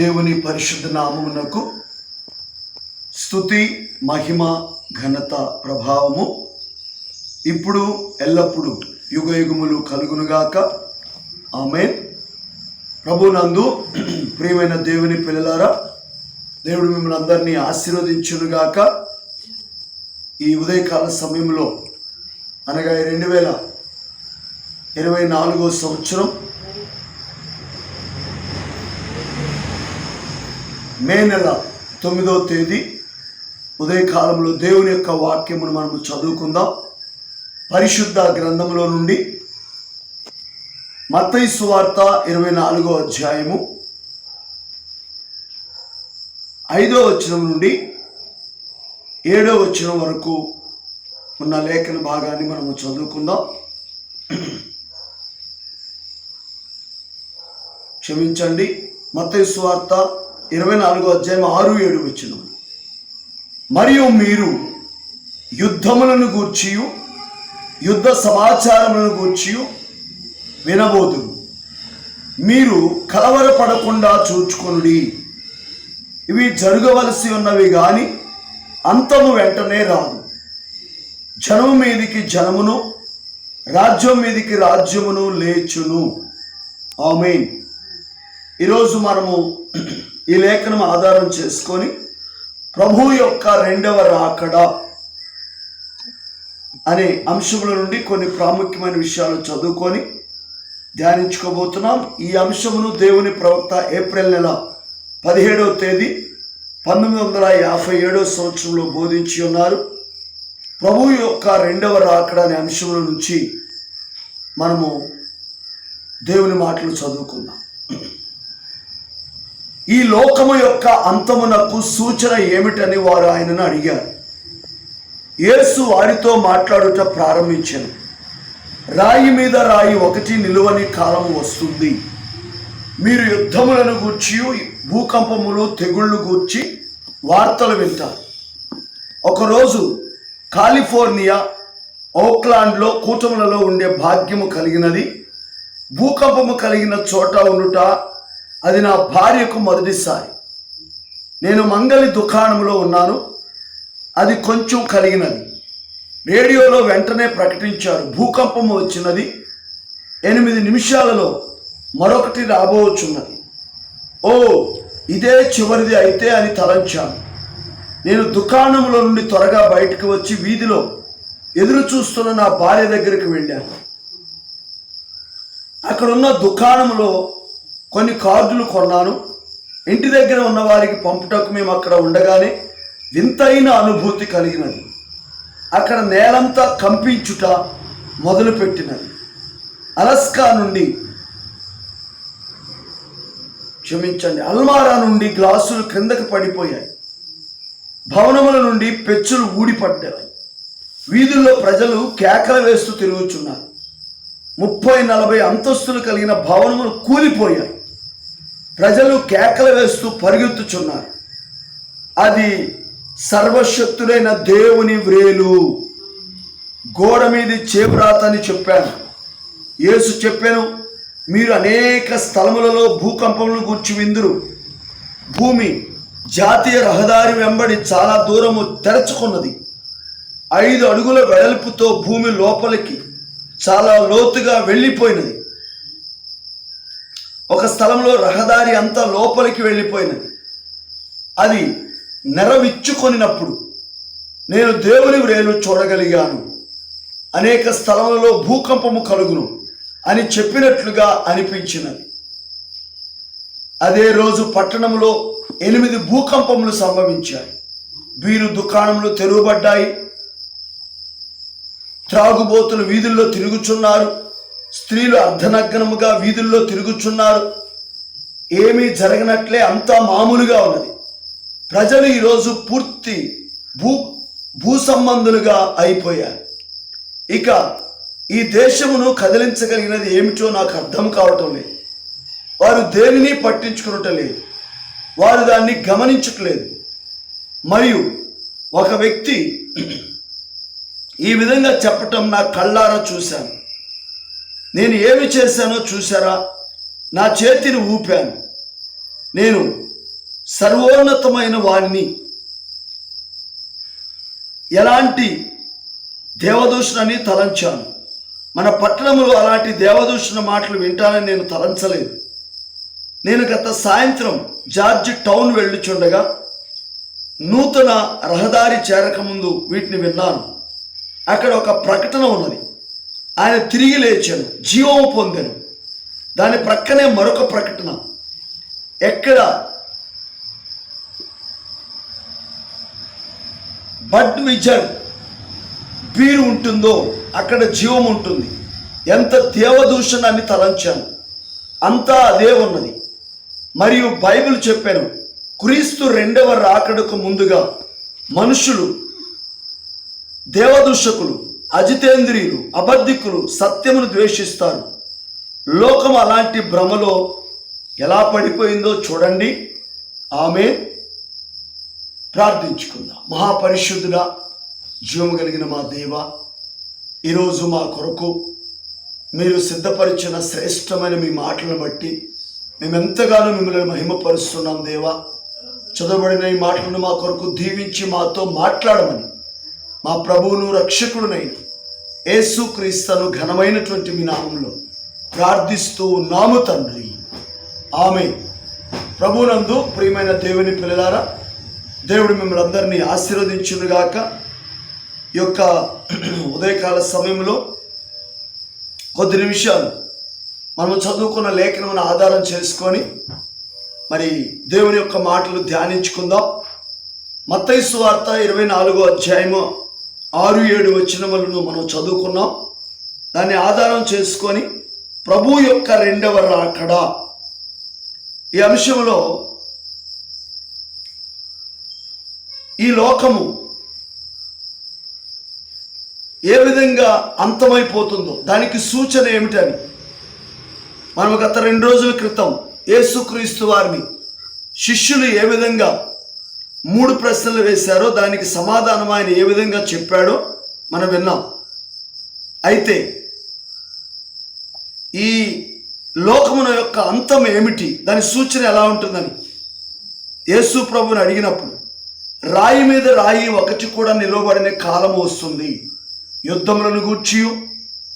దేవుని పరిశుద్ధ నామమునకు స్థుతి మహిమ ఘనత ప్రభావము. ఇప్పుడు ఎల్లప్పుడూ యుగ యుగములు కలుగునుగాక. ఆమె ప్రభునందు ప్రియమైన దేవుని పిల్లలారా దేవుడు మిమ్మల్ని అందరినీ ఆశీర్వదించునుగాక. ఈ ఉదయకాల సమయంలో అనగా రెండు వేల ఇరవై నాలుగో సంవత్సరం మే నెల తొమ్మిదో తేదీ ఉదయకాలంలో దేవుని యొక్క వాక్యమును మనము చదువుకుందాం. పరిశుద్ధ గ్రంథంలో నుండి మత్తయి సువార్త ఇరవై నాలుగో అధ్యాయము ఐదో వచనం నుండి ఏడో వచనం వరకు ఉన్న లేఖన భాగాన్ని మనము చదువుకుందాం. క్షమించండి మత్తయి సువార్త ఇరవై నాలుగో అధ్యాయం ఆరు ఏడు వచ్చిన మరియు మీరు యుద్ధములను గూర్చియు యుద్ధ సమాచారములను గూర్చియు వినబోదు. మీరు కలవరపడకుండా చూచుకొనుడి. ఇవి జరగవలసి ఉన్నవి కానీ అంతము వెంటనే రాదు. జనము మీదికి జనమును రాజ్యం మీదికి రాజ్యమును లేచును. ఆమెన్. ఈరోజు మనము ఈ లేఖనం ఆధారం చేసుకొని ప్రభు యొక్క రెండవ రాకడ అనే అంశముల నుండి కొన్ని ప్రాముఖ్యమైన విషయాలు చదువుకొని ధ్యానించుకోబోతున్నాం. ఈ అంశమును దేవుని ప్రవక్త ఏప్రిల్ నెల పదిహేడవ తేదీ పంతొమ్మిది వందల యాభై ఏడవ సంవత్సరంలో బోధించి ఉన్నారు. ప్రభు యొక్క రెండవ రాకడ అనే అంశముల నుంచి మనము దేవుని మాటలు చదువుకుందాం. ఈ లోకము యొక్క అంతమునకు సూచన ఏమిటని వారు ఆయనను అడిగారు. యేసు వారితో మాట్లాడుట ప్రారంభించాను. రాయి మీద రాయి ఒకటి నిలువని కాలం వస్తుంది. మీరు యుద్ధములను గూర్చి భూకంపములు తెగుళ్ళు గూర్చి వార్తలు వింటారు. ఒకరోజు కాలిఫోర్నియా ఓక్లాండ్లో కూటములలో ఉండే భాగ్యము కలిగినది భూకంపము కలిగిన చోట ఉండుట అది నా భార్యకు మొదటిసారి. నేను మంగళి దుకాణంలో ఉన్నాను. అది కొంచెం కలిగినది రేడియోలో వెంటనే ప్రకటించారు. భూకంపం వచ్చినది. ఎనిమిది నిమిషాలలో మరొకటి రాబోచున్నది. ఓ ఇదే చివరిది అయితే అని తలంచాను. నేను దుకాణంలో నుండి త్వరగా బయటకు వచ్చి వీధిలో ఎదురు చూస్తున్న నా భార్య దగ్గరికి వెళ్ళాను. అక్కడున్న దుకాణంలో కొన్ని కార్డులు కొన్నాను. ఇంటి దగ్గర ఉన్న వారికి పంపుటకు మేము అక్కడ ఉండగానే వింతైన అనుభూతి కలిగినది. అక్కడ నేలంతా కంపించుట మొదలుపెట్టినది. అలస్కా నుండి క్షమించండి అల్మారా నుండి గ్లాసులు క్రిందకు పడిపోయాయి. భవనముల నుండి పెచ్చులు ఊడిపడ్డాయి. వీధుల్లో ప్రజలు కేకలు వేస్తూ తిరుగుచున్నారు. ముప్పై నలభై అంతస్తులు కలిగిన భవనములు కూలిపోయాయి. ప్రజలు కేకలు వేస్తూ పరిగెత్తుచున్నారు. అది సర్వశక్తుడైన దేవుని వ్రేలు. గోడ మీది చేబ్రాతని చెప్పాను. యేసు చెప్పాను మీరు అనేక స్థలములలో భూకంపములు గుర్చి విందురు. భూమి జాతీయ రహదారి వెంబడి చాలా దూరము తెరచుకున్నది. ఐదు అడుగుల వెడల్పుతో భూమి లోపలికి చాలా లోతుగా వెళ్ళిపోయినది. ఒక స్థలంలో రహదారి అంతా లోపలికి వెళ్ళిపోయినది. అది నెరవిచ్చుకొనినప్పుడు నేను దేవుని వ్రేలు చూడగలిగాను. అనేక స్థలములలో భూకంపము కలుగును అని చెప్పినట్లుగా అనిపించినది. అదే రోజు పట్టణంలో ఎనిమిది భూకంపములు సంభవించాయి. వీరు దుకాణములు తెరువబడ్డాయి. త్రాగుబోతులు వీధుల్లో తిరుగుచున్నారు. స్త్రీలు అర్ధనగ్నముగా వీధుల్లో తిరుగుచున్నారు. ఏమీ జరగనట్లే అంతా మామూలుగా ఉన్నది. ప్రజలు ఈరోజు పూర్తి భూ భూ సంబంధులుగా అయిపోయారు. ఇక ఈ దేశమును కదిలించగలిగినది ఏమిటో నాకు అర్థం కావటం లేదు. వారు దేనిని పట్టించుకునటం లేదు. వారు దాన్ని గమనించట్లేదు. మరియు ఒక వ్యక్తి ఈ విధంగా చెప్పటం నా కళ్ళారా చూశాను. నేను ఏమి చేశానో చూసారా నా చేతిని ఊపాను. నేను సర్వోన్నతమైన వారిని ఎలాంటి దేవదూషణని తలంచాను? మన పట్టణంలో అలాంటి దేవదూషణ మాటలు వింటానని నేను తలంచలేదు. నేను గత సాయంత్రం జార్జ్ టౌన్ వెళ్ళుచుండగా నూతన రహదారి చేరకముందు వీటిని విన్నాను. అక్కడ ఒక ప్రకటన ఉన్నది. ఆయన తిరిగి లేచాను. జీవము పొందాను. దాని ప్రక్కనే మరొక ప్రకటన. ఎక్కడ? బడ్ విజన్ బీరు ఉంటుందో అక్కడ జీవం ఉంటుంది. ఎంత దేవదూషణాన్ని తలంచాను. అంతా అదే ఉన్నది. మరియు బైబిల్ చెప్పాను క్రీస్తు రెండవ రాకడకు ముందుగా మనుషులు దేవదూషకులు అజితేంద్రియులు అబద్ధికులు సత్యమును ద్వేషిస్తారు. లోకం అలాంటి భ్రమలో ఎలా పడిపోయిందో చూడండి. ఆమె ప్రార్థించుకుందాం. మహాపరిశుద్ధుడా జీవము కలిగిన మా దేవ ఈరోజు మా కొరకు మీరు సిద్ధపరిచిన శ్రేష్టమైన మీ మాటలను బట్టి మేము ఎంతగానో మిమ్మల్ని మహిమపరుస్తున్నాం దేవా. చదవబడిన ఈ మాటలను మా కొరకు దీవించి మాతో మాట్లాడమని మా ప్రభువును రక్షకుడునైన యేసు క్రీస్తను ఘనమైనటువంటి మీ నామంలో ప్రార్థిస్తూ ఉన్నాము తండ్రి. ఆమె ప్రభునందు ప్రియమైన దేవుని పిల్లలారా దేవుడు మిమ్మల్ని అందరినీ ఆశీర్వదించునుగాక. ఈ యొక్క ఉదయకాల సమయంలో కొద్ది నిమిషాలు మనం చదువుకున్న లేఖనమును ఆధారం చేసుకొని మరి దేవుని యొక్క మాటలు ధ్యానించుకుందాం. మత్తైసు వార్త ఇరవై నాలుగో అధ్యాయము ఆరు ఏడు వచనములను మనం చదువుకున్నాం. దాన్ని ఆధారం చేసుకొని ప్రభు యొక్క రెండవ రాకడ. ఈ అంశంలో ఈ లోకము ఏ విధంగా అంతమైపోతుందో దానికి సూచన ఏమిటని మనం గత రెండు రోజుల క్రితం యేసుక్రీస్తు వారిని శిష్యులు ఏ విధంగా మూడు ప్రశ్నలు వేశారో దానికి సమాధానం ఆయన ఏ విధంగా చెప్పాడో మనం విన్నాం. అయితే ఈ లోకమున యొక్క అంతం ఏమిటి? దాని సూచన ఎలా ఉంటుందని. యేసు ప్రభుని అడిగినప్పుడు రాయి మీద రాయి ఒకటి కూడా నిలవబడిన కాలం వస్తుంది. యుద్ధములను గూర్చి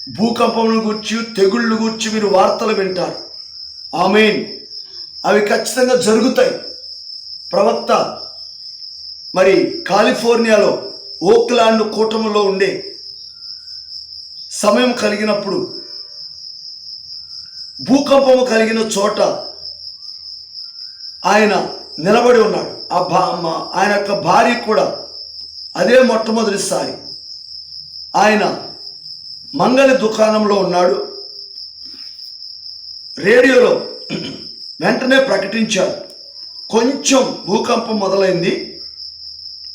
భూకంపములను గూర్చి తెగుళ్ళు గూర్చి మీరు వార్తలు వింటారు. ఆమెన్. అవి ఖచ్చితంగా జరుగుతాయి. ప్రవక్త మరి కాలిఫోర్నియాలో ఓక్లాండ్ కూటమిలో ఉండే సమయం కలిగినప్పుడు భూకంపము కలిగిన చోట ఆయన నిలబడి ఉన్నాడు. ఆ భా ఆయన యొక్క భార్య కూడా అదే మొట్టమొదటిసారి ఆయన మంగళి దుకాణంలో ఉన్నాడు. రేడియోలో వెంటనే ప్రకటించాడు కొంచెం భూకంపం మొదలైంది.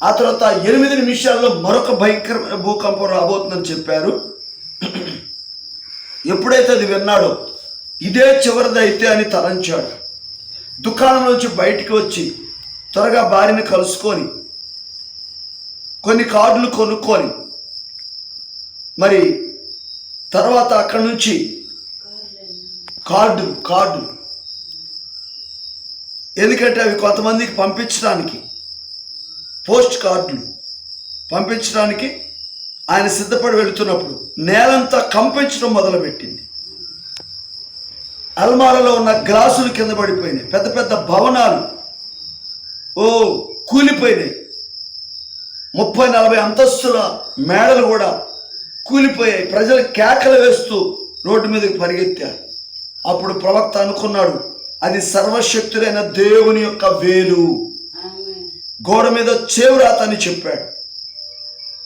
ఆ తర్వాత ఎనిమిది నిమిషాల్లో మరొక భయంకరమైన భూకంపం రాబోతుందని చెప్పారు. ఎప్పుడైతే అది విన్నాడో ఇదే చివరిదైతే అని తలంచాడు. దుకాణం నుంచి బయటికి వచ్చి త్వరగా భార్యని కలుసుకొని కొన్ని కార్డులు కొనుక్కొని మరి తర్వాత అక్కడి నుంచి కార్డు కార్డు. ఎందుకంటే అవి కొంతమందికి పంపించడానికి పోస్ట్ కార్డులు పంపించడానికి ఆయన సిద్ధపడి వెళుతున్నప్పుడు నేలంతా కంపించడం మొదలుపెట్టింది. అల్మారాలో ఉన్న గ్లాసులు కింద పడిపోయినాయి. పెద్ద పెద్ద భవనాలు ఓ కూలిపోయినాయి. ముప్పై నలభై అంతస్తుల మేడలు కూడా కూలిపోయాయి. ప్రజలు కేకలు వేస్తూ రోడ్డు మీదకి పరిగెత్తారు. అప్పుడు ప్రవక్త అనుకున్నాడు అది సర్వశక్తుడైన దేవుని యొక్క వేలు. గోడ మీద చేవురాత అని చెప్పాడు.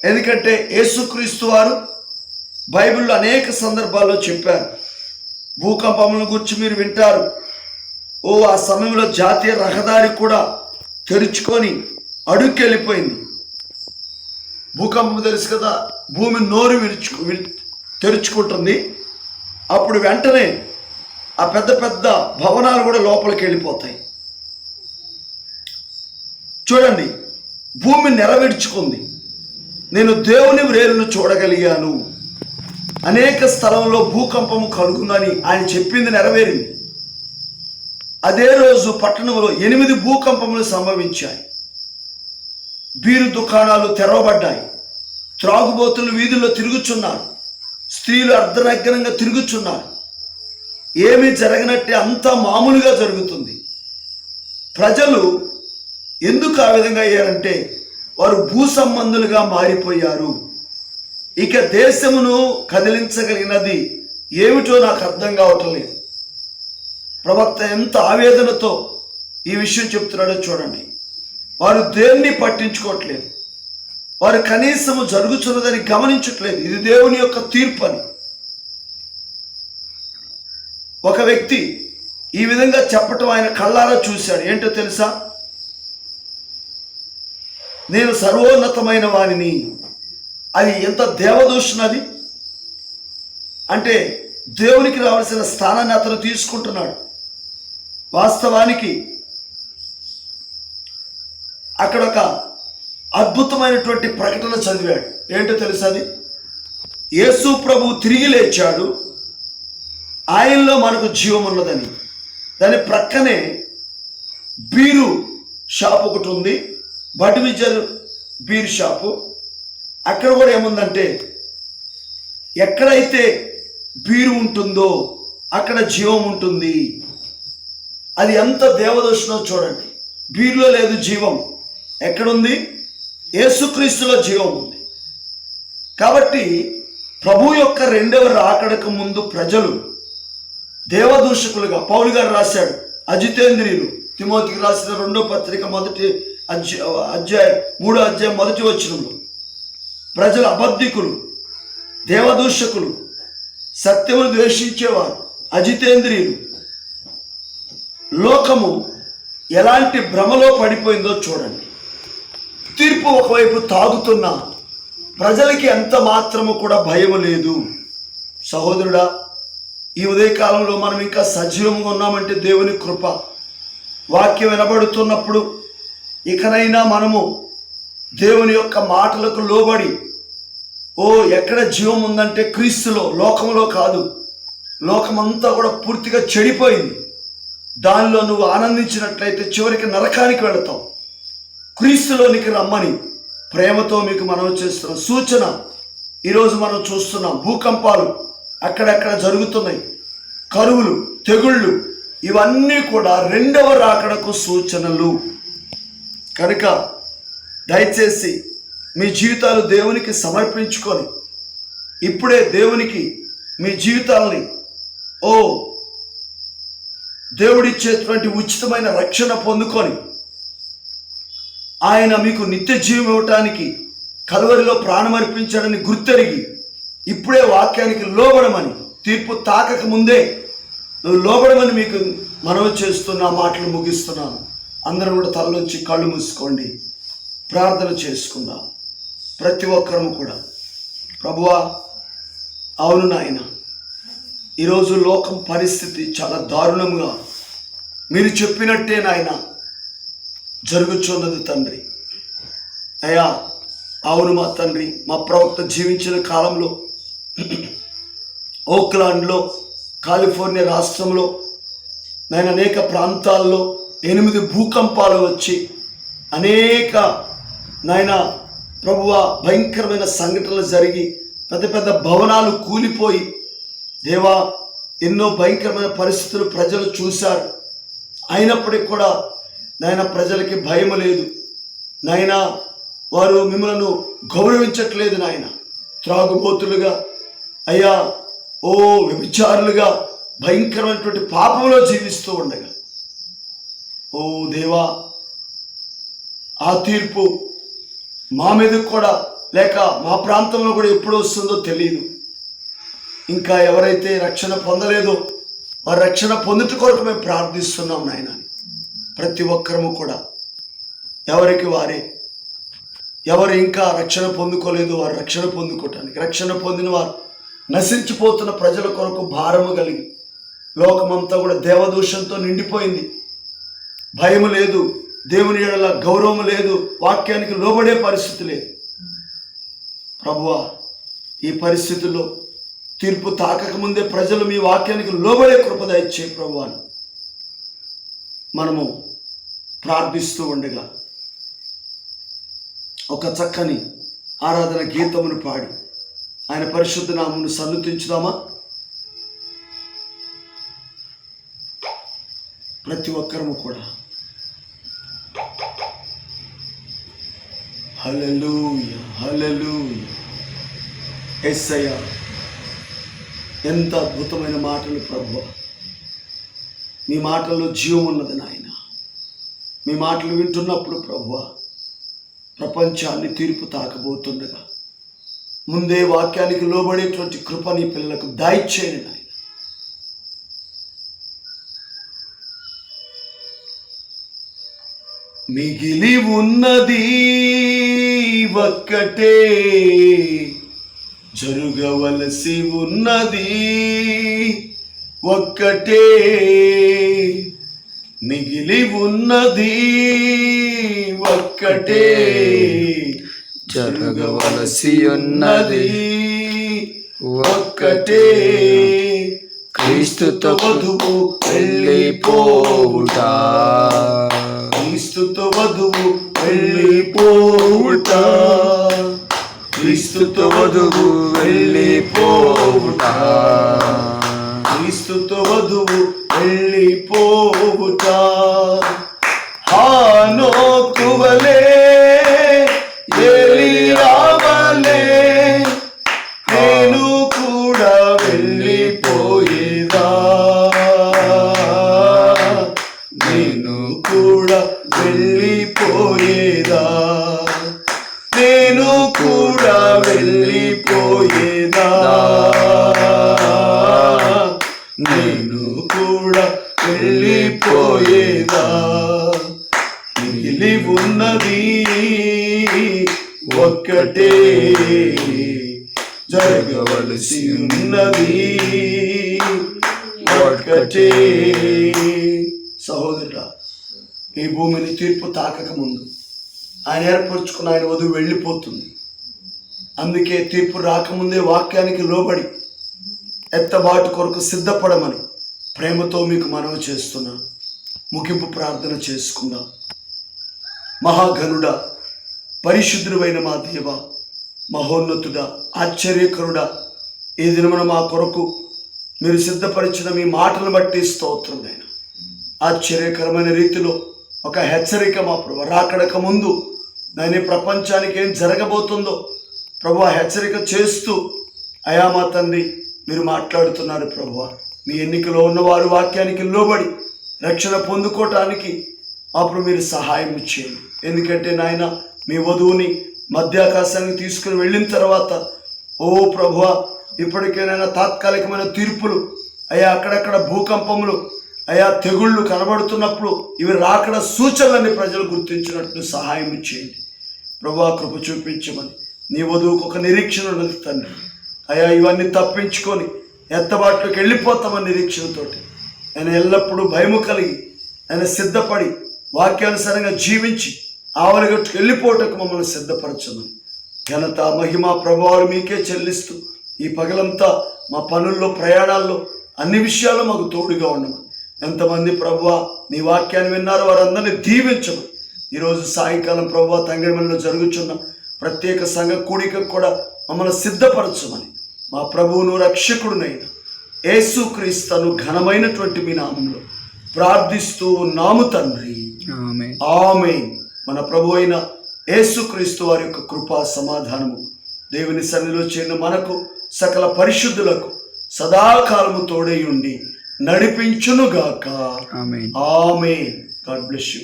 ఎందుకంటే యేసుక్రీస్తు వారు బైబిల్లో అనేక సందర్భాల్లో చెప్పారు. భూకంపములను గురించి మీరు వింటారు. ఓ ఆ సమయంలో జాతీయ రహదారి కూడా తెరుచుకొని అడుక్కెళ్ళిపోయింది. భూకంపం తెలుసు కదా భూమి నోరు విరుచు తెరుచుకుంటుంది. అప్పుడు వెంటనే ఆ పెద్ద పెద్ద భవనాలు కూడా లోపలికి వెళ్ళిపోతాయి. చూడండి భూమి నెరవేర్చుకుంది. నేను దేవుని వ్రేలను చూడగలిగాను. అనేక స్థలంలో భూకంపము కలుగునని ఆయన చెప్పింది నెరవేరింది. అదే రోజు పట్టణంలో ఎనిమిది భూకంపములు సంభవించాయి. బీరు దుకాణాలు తెరవబడ్డాయి. త్రాగుబోతులు వీధుల్లో తిరుగుచున్నారు. స్త్రీలు అర్ధనగ్నంగా తిరుగుచున్నారు. ఏమీ జరగనట్టే అంతా మామూలుగా జరుగుతుంది. ప్రజలు ఎందుకు ఆ విధంగా అయ్యారంటే వారు భూ సంబంధులుగా మారిపోయారు. ఇక దేశమును కదిలించగలిగినది ఏమిటో నాకు అర్థం కావటం లేదు ప్రవక్త ఎంత ఆవేదనతో ఈ విషయం చెప్తున్నాడో చూడండి. వారు దేన్ని పట్టించుకోవట్లేదు. వారు కనీసము జరుగుతున్నదని గమనించట్లేదు. ఇది దేవుని యొక్క తీర్పు అని ఒక వ్యక్తి ఈ విధంగా చెప్పటం ఆయన కళ్ళారా చూశాడు. ఏంటో తెలుసా? నేను సర్వోన్నతమైన వానిని అది ఎంత దేవదూషణది? అంటే దేవునికి రావాల్సిన స్థానాన్ని అతను తీసుకుంటున్నాడు. వాస్తవానికి అక్కడ ఒక అద్భుతమైనటువంటి ప్రకటన చదివాడు. ఏంటో తెలుసా అది? యేసు ప్రభు తిరిగి లేచాడు. ఆయనలో మనకు జీవం ఉన్నదని. దాని ప్రక్కనే బీరు షాప్ ఒకటి ఉంది. Budweiser beer shop. అక్కడ కూడా ఏముందంటే ఎక్కడైతే బీరు ఉంటుందో అక్కడ జీవం ఉంటుంది. అది ఎంత దేవదోషణో చూడండి. బీరులో లేదు జీవం. ఎక్కడుంది? యేసుక్రీస్తులో జీవం ఉంది. కాబట్టి ప్రభు యొక్క రెండవ రాకడకు ముందు ప్రజలు దేవదూషకులుగా పౌలు గారు రాశాడు అజితేంద్రియులు. తిమోతికి రాసిన రెండో పత్రిక మొదటి అధ్యాయ అధ్యాయం మూడో అధ్యాయం మొదటి వచ్చినంలో ప్రజలు అబద్ధికులు దేవదూషకులు సత్యమును ద్వేషించేవారు అజితేంద్రియులు. లోకము ఎలాంటి భ్రమలో పడిపోయిందో చూడండి. తీర్పు ఒకవైపు తాగుతున్న ప్రజలకి ఎంత మాత్రము కూడా భయం లేదు. సహోదరుడా ఈ ఉదయకాలంలో మనం ఇంకా సజీవంగా ఉన్నామంటే దేవుని కృప వాక్యం వినబడుతున్నప్పుడు ఇకనైనా మనము దేవుని యొక్క మాటలకు లోబడి ఓ ఎక్కడ జీవం ఉందంటే క్రీస్తులో లోకంలో కాదు. లోకమంతా కూడా పూర్తిగా చెడిపోయింది. దానిలో నువ్వు ఆనందించినట్లయితే చివరికి నరకానికి వెళతావు. క్రీస్తులోనికి రమ్మని ప్రేమతో మీకు మనం చేస్తున్నాం. సూచన ఈరోజు మనం చూస్తున్నాం. భూకంపాలు అక్కడక్కడ జరుగుతున్నాయి. కరువులు తెగుళ్ళు ఇవన్నీ కూడా రెండవ రాకడకు సూచనలు. కనుక దయచేసి మీ జీవితాలు దేవునికి సమర్పించుకొని ఇప్పుడే దేవునికి మీ జీవితాలని ఓ దేవుడిచ్చేటువంటి ఉచితమైన రక్షణ పొందుకొని ఆయన మీకు నిత్య జీవం ఇవ్వటానికి కలువరిలో ప్రాణమర్పించాడని గుర్తెరిగి ఇప్పుడే వాక్యానికి లోబడమని తీర్పు తాకక ముందే నువ్వు లోబడమని మీకు మనవి చేస్తున్న మాటలు ముగిస్తున్నాను. అందరూ కూడా తలలోంచి కళ్ళు మూసుకోండి. ప్రార్థన చేసుకుందాం. ప్రతి ఒక్కరము కూడా. ప్రభువా అవును నాయన ఈరోజు లోకం పరిస్థితి చాలా దారుణంగా మీరు చెప్పినట్టే నాయన జరుగుచున్నది తండ్రి. అయ్యా అవును మా తండ్రి మా ప్రవక్త జీవించిన కాలంలో ఓక్లాండ్లో కాలిఫోర్నియా రాష్ట్రంలో నేను అనేక ప్రాంతాల్లో ఎనిమిది భూకంపాలు వచ్చి అనేక నాయన ప్రభువ భయంకరమైన సంఘటనలు జరిగి పెద్ద పెద్ద భవనాలు కూలిపోయి దేవా ఎన్నో భయంకరమైన పరిస్థితులు ప్రజలు చూశారు. అయినప్పటికీ కూడా నాయన ప్రజలకి భయం లేదు. నాయన వారు మిమ్మలను గౌరవించట్లేదు నాయన. త్రాగుబోతులుగా అయ్యా ఓ వ్యభిచారులుగా భయంకరమైనటువంటి పాపంలో జీవిస్తూ ఉండగా ఓ దేవా ఆ తీర్పు మా మీద కూడా లేక మా ప్రాంతంలో కూడా ఎప్పుడు వస్తుందో తెలియదు ఇంకా ఎవరైతే రక్షణ పొందలేదో వారి రక్షణ పొందుట కొరకు మేము ప్రార్థిస్తున్నాం నాయన. ప్రతి ఒక్కరము కూడా ఎవరికి వారే ఎవరు ఇంకా రక్షణ పొందుకోలేదు వారు రక్షణ పొందుకోవటానికి రక్షణ పొందిన వారు నశించిపోతున్న ప్రజల కొరకు భారము కలిగి లోకమంతా కూడా దేవదూషంతో నిండిపోయింది. భయము లేదు. దేవుని ఎడల గౌరవం లేదు. వాక్యానికి లోబడే పరిస్థితి లేదు. ప్రభువా ఈ పరిస్థితుల్లో తీర్పు తాకక ముందే ప్రజలు మీ వాక్యానికి లోబడే కృపద ఇచ్చే ప్రభువాను మనము ప్రార్థిస్తూ ఉండగా ఒక చక్కని ఆరాధన గీతమును పాడి ఆయన పరిశుద్ధ నామమును సన్నతించుదామా? ప్రతి ఒక్కరము కూడా హల్లెలూయ హల్లెలూయ ఎస్సయ్య ఎంత అద్భుతమైన మాటలు ప్రభు మీ మాటల్లో జీవం ఉన్నది నాయన. మీ మాటలు వింటున్నప్పుడు ప్రభు ప్రపంచాన్ని తీర్పు తాకబోతుండగా ముందే వాక్యానికి లోబడేటువంటి కృప నీ పిల్లలకు దాయిచ్చేయండి నాయన. మిగిలి ఉన్నది ఒక్కటే. జరుగవలసి ఉన్నది ఒక్కటే. మిగిలి ఉన్నది ఒక్కటే. జరగవలసి ఉన్నది ఒక్కటే. క్రీస్తుతో వధువు వెళ్ళిపోవుట క్రీస్తుతో వధువు వెళ్ళిపోవుట. క్రీస్తుతో వధువు వెళ్ళిపోవుట. క్రీస్తుతో వధువు వెళ్ళిపోవుట. తీర్పు ఆయన ఏర్పరచుకున్న ఆయన వధువు వెళ్ళిపోతుంది. అందుకే తీర్పు రాకముందే వాక్యానికి లోబడి ఎత్తబాటు కొరకు సిద్ధపడమని ప్రేమతో మీకు మనవి చేస్తున్నా. ముగింపు ప్రార్థన చేసుకుందాం. మహాఘనుడ పరిశుద్ధుడైన మా దేవ మహోన్నతుడా ఆశ్చర్యకరుడా ఈ దినమున మా కొరకు మీరు సిద్ధపరిచిన మీ మాటను బట్టి స్తోత్రం నేను ఆశ్చర్యకరమైన రీతిలో ఒక హెచ్చరిక మా ప్రభు రాకడక ముందు దాని ప్రపంచానికి ఏం జరగబోతుందో ప్రభు హెచ్చరిక చేస్తూ అయా మా తండ్రి మీరు మాట్లాడుతున్నారు ప్రభు. మీ ఎన్నికలో ఉన్నవారు వాక్యానికి లోబడి రక్షణ పొందుకోవటానికి అప్పుడు మీరు సహాయం ఇచ్చేయండి ఎందుకంటే నాయన మీ వధువుని మధ్యాకాశానికి తీసుకుని వెళ్ళిన తర్వాత ఓ ప్రభు ఇప్పటికేనైనా తాత్కాలికమైన తీర్పులు అయ్యా అక్కడక్కడ భూకంపములు అయా తెగుళ్ళు కనబడుతున్నప్పుడు ఇవి రాకడ సూచనలని ప్రజలు గుర్తించినట్టు సహాయం చేయండి ప్రభా కృప చూపించమని. నీ వధువుకు ఒక నిరీక్షణ ఉన్నది తండ్రి. అయా ఇవన్నీ తప్పించుకొని ఎత్తబాట్లోకి వెళ్ళిపోతామని నిరీక్షణతోటి. ఆయన ఎల్లప్పుడూ భయము కలిగి ఆయన సిద్ధపడి వాక్యానుసారంగా జీవించి ఆవరగట్టుకు వెళ్ళిపోవటకు మమ్మల్ని సిద్ధపరచమని. ఘనత మహిమ ప్రభావాలు మీకే చెల్లిస్తూ ఈ పగలంతా మా పనుల్లో ప్రయాణాల్లో అన్ని విషయాల్లో మాకు తోడుగా ఉండమని. ఎంతమంది ప్రభువ నీ వాక్యాన్ని విన్నారో వారందరినీ దీవించమని ఈరోజు సాయంకాలం ప్రభు తంగడిమల్లో జరుగుతున్న ప్రత్యేక సంఘ కూడికకు కూడా మమ్మల్ని సిద్ధపరచమని మా ప్రభువును రక్షకుడునైన యేసుక్రీస్తును ఘనమైనటువంటి మీ నామంలో ప్రార్థిస్తూ నాము తండ్రి. ఆమె మన ప్రభు అయిన యేసుక్రీస్తు వారి యొక్క కృపా సమాధానము దేవుని సన్నిధిలో చేరిన మనకు సకల పరిశుద్ధులకు సదాకాలము తోడై ఉండి నడిపించునుగాక. ఆమె ఆమె గాడ్ బ్లెస్ యూ.